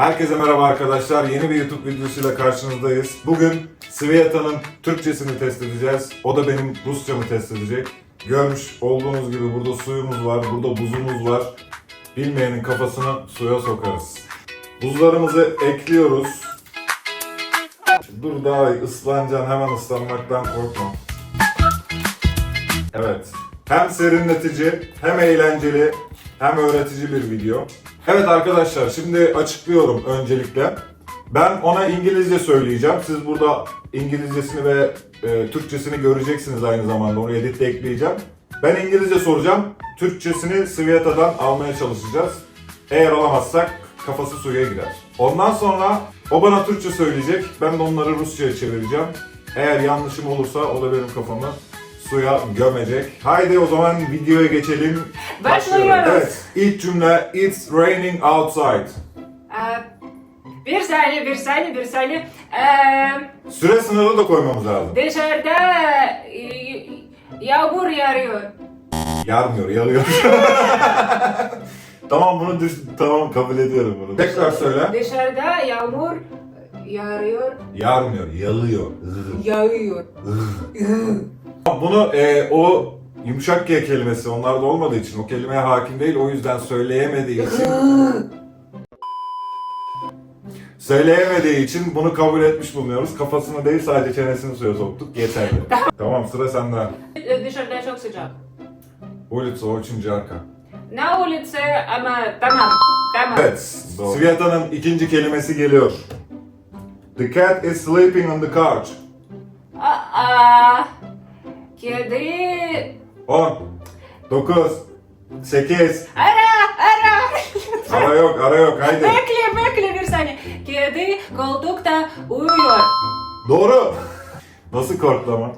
Herkese merhaba arkadaşlar. Yeni bir YouTube videosuyla karşınızdayız. Bugün Sviata'nın Türkçesini test edeceğiz. O da benim Rusçamı test edecek. Görmüş olduğunuz gibi burada suyumuz var, burada buzumuz var. Bilmeyenin kafasını suya sokarız. Buzlarımızı ekliyoruz. Dur daha ıslanacaksın hemen ıslanmaktan korkma. Evet. Hem serinletici, hem eğlenceli, hem öğretici bir video. Evet arkadaşlar şimdi açıklıyorum öncelikle. Ben ona İngilizce söyleyeceğim. Siz burada İngilizcesini ve e, Türkçesini göreceksiniz aynı zamanda. Onu editle ekleyeceğim. Ben İngilizce soracağım. Türkçesini Sviata'dan almaya çalışacağız. Eğer alamazsak kafası suya girer. Ondan sonra o bana Türkçe söyleyecek. Ben de onları Rusça'ya çevireceğim. Eğer yanlışım olursa o da benim kafamı suya gömecek. Haydi o zaman videoya geçelim. Başlıyoruz. Evet, ilk cümle It's raining outside. Ee, bir saniye, bir saniye, bir saniye. Ee, Süre sınırı da koymamız lazım. dışarıda e, yağmur yağıyor. Yarmıyor, yalıyor. tamam bunu düş tamam kabul ediyorum bunu. Tekrar söyle. Dışarıda yağmur yağıyor, Yarmıyor, yalıyor. yağıyor. Bunu e, o yumuşak G kelimesi onlarda olmadığı için o kelimeye hakim değil o yüzden söyleyemediği için söyleyemediği için bunu kabul etmiş bulunuyoruz. Kafasını değil sadece çenesini suya soktuk yeterli. tamam sıra sende. Ee, Dışarıda çok sıcak. Улица очень жарко. Ne улице ama tamam, tamam. Evet, Sviata'nın ikinci kelimesi geliyor. The cat is sleeping on the couch. Aa, kedi... 10, 9, 8, Ara, ara. ara yok, ara yok, haydi. bekle, bekle bir saniye. Kedi koltukta uyuyor. Doğru. Nasıl korktun ama?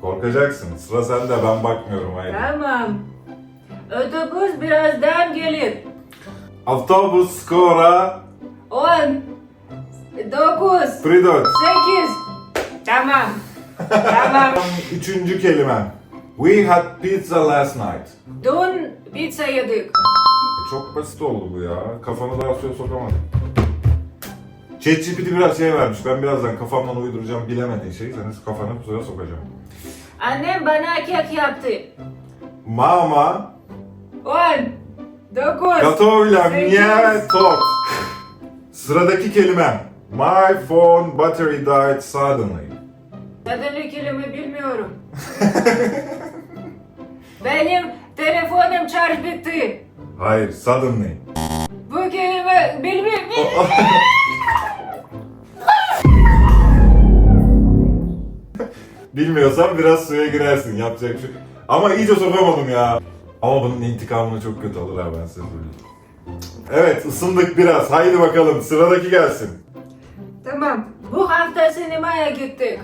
Korkacaksın. Sıra sende, ben bakmıyorum, haydi. Tamam. Otobüs birazdan gelir. Avtobus skora 10 9 pridot. 8 Tamam. Tamam. Üçüncü kelimem. We had pizza last night. Dün pizza yedik. E, Çok basit oldu bu ya. Kafamı daha suya sokamadım. ChatGPT biraz şey vermiş. Ben birazdan kafamdan uyduracağım bilemediğin şeyi. Senin kafanı suya sokacağım. Annem bana kek yaptı. Mama 10 9 Gotovla Sekiz. mnie tot. Sıradaki kelimem. My phone battery died suddenly. Tadını kelime bilmiyorum. Benim telefonum şarj bitti. Hayır, suddenly. Bu kelime bilmiyorum. Bilmiyorsan biraz suya girersin. Yapacak şey. Ama iyice sokamadım ya. Ama bunun intikamını çok kötü alır ha ben size söyleyeyim. Evet, ısındık biraz. Haydi bakalım, sıradaki gelsin. tamam. Bu hafta sinemaya gittik.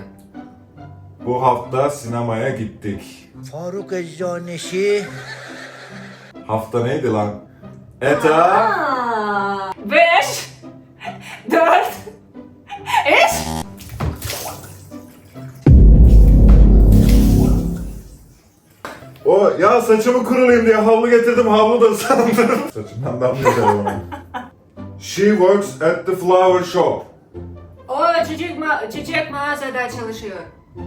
Bu hafta sinemaya gittik. Faruk Eczaneşi Hafta neydi lan? Eta. Aa, Beş, dört, üç. O ya saçımı kurulayım diye havlu getirdim havlu da ıslandım. Saçımdan damlayacak ama. She works at the flower shop. O çiçek, ma- çiçek mağazada çalışıyor.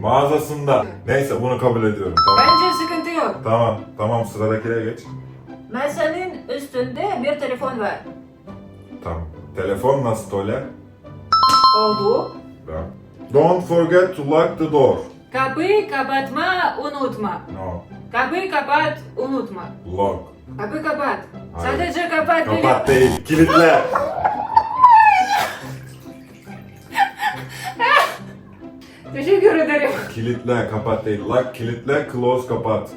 Mağazasında. Neyse bunu kabul ediyorum. Tamam. Bence sıkıntı yok. Tamam. Tamam sıradakine geç. Masanın üstünde bir telefon var. Tamam. Telefon nasıl tole? Oldu. Tamam. Don't forget to lock the door. Kapıyı kapatma unutma. No. Kapıyı kapat unutma. Lock. Kapıyı kapat. Hayır. Sadece kapat. Kapat değil. Kilitle. ederim. Kilitle. Kapat değil. Lock, kilitle, close, kapat.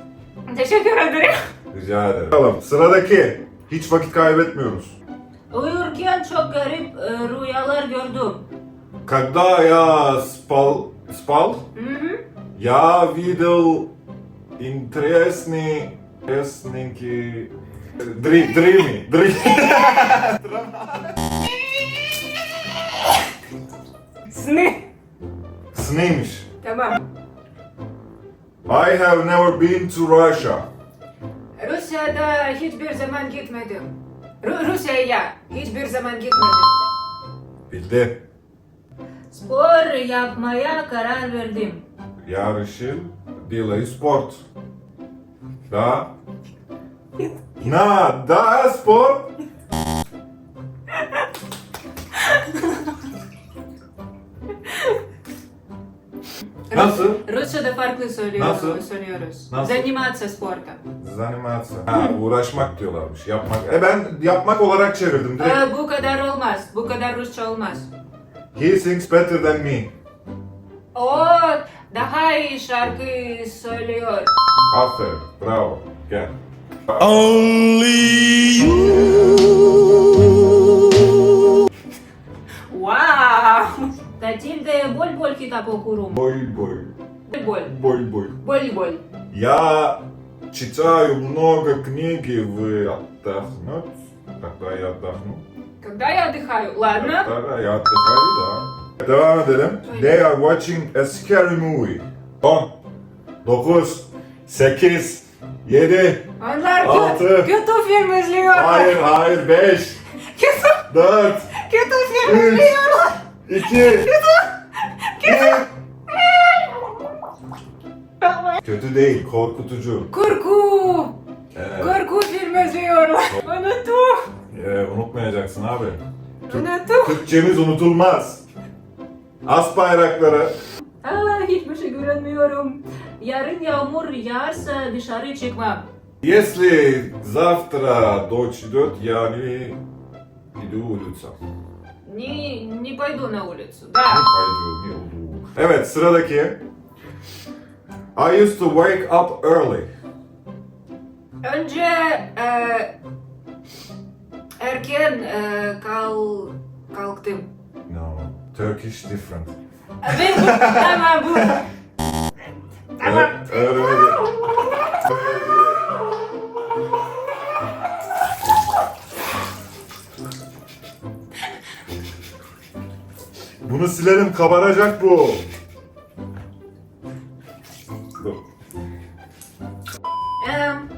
Teşekkür ederim. Rica ederim. Bakalım sıradaki. Hiç vakit kaybetmiyoruz. Uyurken çok garip e, rüyalar gördüm. Когда я спал, спал, Hı hı. я видел интересный, интересненький, дри, дрими, дри. Sni. Снimmiş. Tamam. I have never been to Russia. Rusya'da hiçbir zaman gitmedim. Ru- Rusya'ya hiçbir zaman gitmedim. Bildi. Spor yapmaya karar verdim. Yarışı delay sport. Da. Na, da spor. Nasıl? Rusça'da farklı söylüyoruz. Nasıl? Söylüyoruz. Nasıl? Zanimatsa sporta. Zanimatsa. Ha, uğraşmak diyorlarmış. Yapmak. E ben yapmak olarak çevirdim direkt. Ee, bu kadar olmaz. Bu kadar Rusça olmaz. He sings better than me. O daha iyi şarkı söylüyor. Aferin. Bravo. Gel. Only you. Матильда боль-боль китапо курум. Боль-боль. Боль-боль. Боль-боль. боль. Я читаю много книг и вы отдохнете? Когда я отдохну. Когда я отдыхаю? Ладно. Тогда я отдыхаю, да. Да, да, да. They are watching a scary movie. Он. Dokuz. Sekiz. Yedi. Onlar Altı. kötü film izliyorlar. Hayır, hayır. Beş. Kötü, dört. kötü film Üç. izliyorlar. 2, 1. Kötü değil, korkutucu. Korku. Evet. Korku film izliyorlar. Unuttum. Ee, unutmayacaksın abi. Türk- Unuttum. Türkçemiz unutulmaz. As bayrakları. Aa, hiçbir şey göremiyorum. Yarın yağmur yağarsa dışarı çıkmam. Если завтра дождь идет, я не иду улица. Не, не пойду на улицу. Не Да. пойду, не иду. Evet sıradaki. I used to wake up early. Önce e, erken e, kal, kalktım. No, Turkish different. Evet, bu, tamam bu. Tamam. Evet, öğreneceğim. Bunu silelim kabaracak bu. Dur. Em,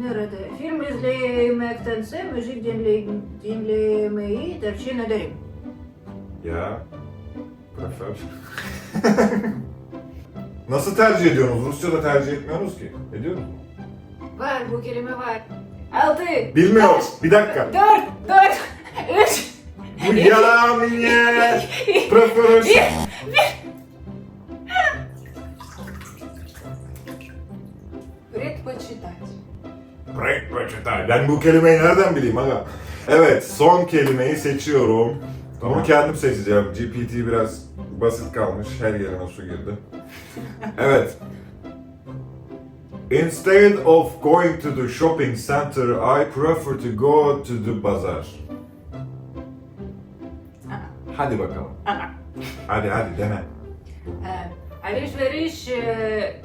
nerede? Film izlemektense müzik dinle, dinlemeyi tercih ederim. Ya. Prefer. Nasıl tercih ediyorsunuz? Rusça'da tercih etmiyorsunuz ki. Ediyor musunuz? Var bu kelime var. Altı. Bilmiyorum. Bir dakika. Dört, dört, üç, Bu yaramine. Prefer. Предпочитать. Предпочитаю. Ben bu kelimeyi nereden bileyim aga? Evet, son kelimeyi seçiyorum. Bunu kendim seçeceğim. GPT biraz basit kalmış. Her yerine su girdi. Evet. Instead of going to the shopping center, I prefer to go to the bazaar. Hadi bakalım. Hadi hadi dene. Ee, alışveriş... E,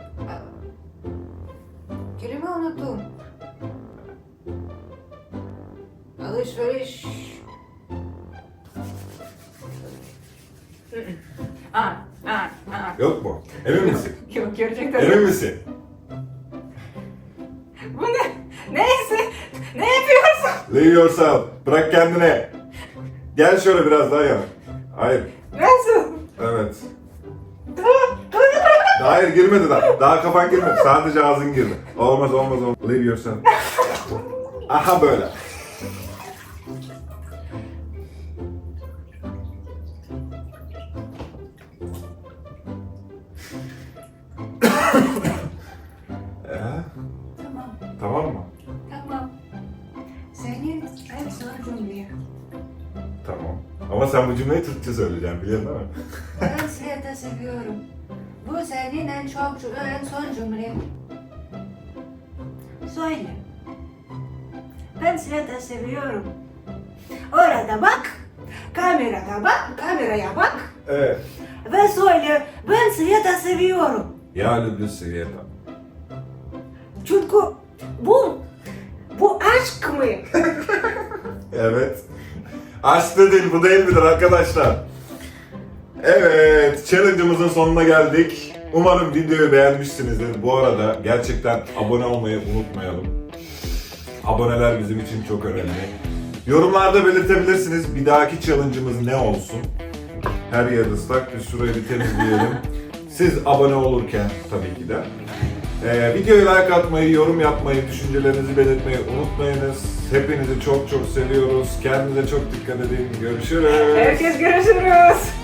kelime unuttum. Alışveriş... Aa, aa, aa. Yok mu? Emin misin? Yok gerçekten. Emin misin? Bu ne? Neyse. Ne yapıyorsun? Leave yourself. Bırak kendine. Gel şöyle biraz daha yana. Hayır. Nasıl? Evet. Hayır girmedi daha. Daha kafan girmedi. Sadece ağzın girdi. Olmaz olmaz olmaz. Leave yourself. Aha böyle. Ee, Tamam, tamam mı? Ama sen bu cümleyi Türkçe söyleyeceksin biliyorsun değil mi? Ben Siyat'ı seviyorum. Bu senin en çok en son cümle. Söyle. Ben Siyat'ı seviyorum. Orada bak. Kameraya bak. Kameraya bak. Evet. Ve söyle. Ben Siyat'ı seviyorum. Ya люблю Света. Çünkü bu bu aşk mı? Evet. Açtı değil bu değil midir arkadaşlar? Evet, challenge'ımızın sonuna geldik. Umarım videoyu beğenmişsinizdir. Bu arada gerçekten abone olmayı unutmayalım. Aboneler bizim için çok önemli. Yorumlarda belirtebilirsiniz bir dahaki challenge'ımız ne olsun. Her yer ıslak, biz şurayı bir temizleyelim. Siz abone olurken tabii ki de. Ee, videoya like atmayı, yorum yapmayı, düşüncelerinizi belirtmeyi unutmayınız. Hepinizi çok çok seviyoruz. Kendinize çok dikkat edin. Görüşürüz. Herkes görüşürüz.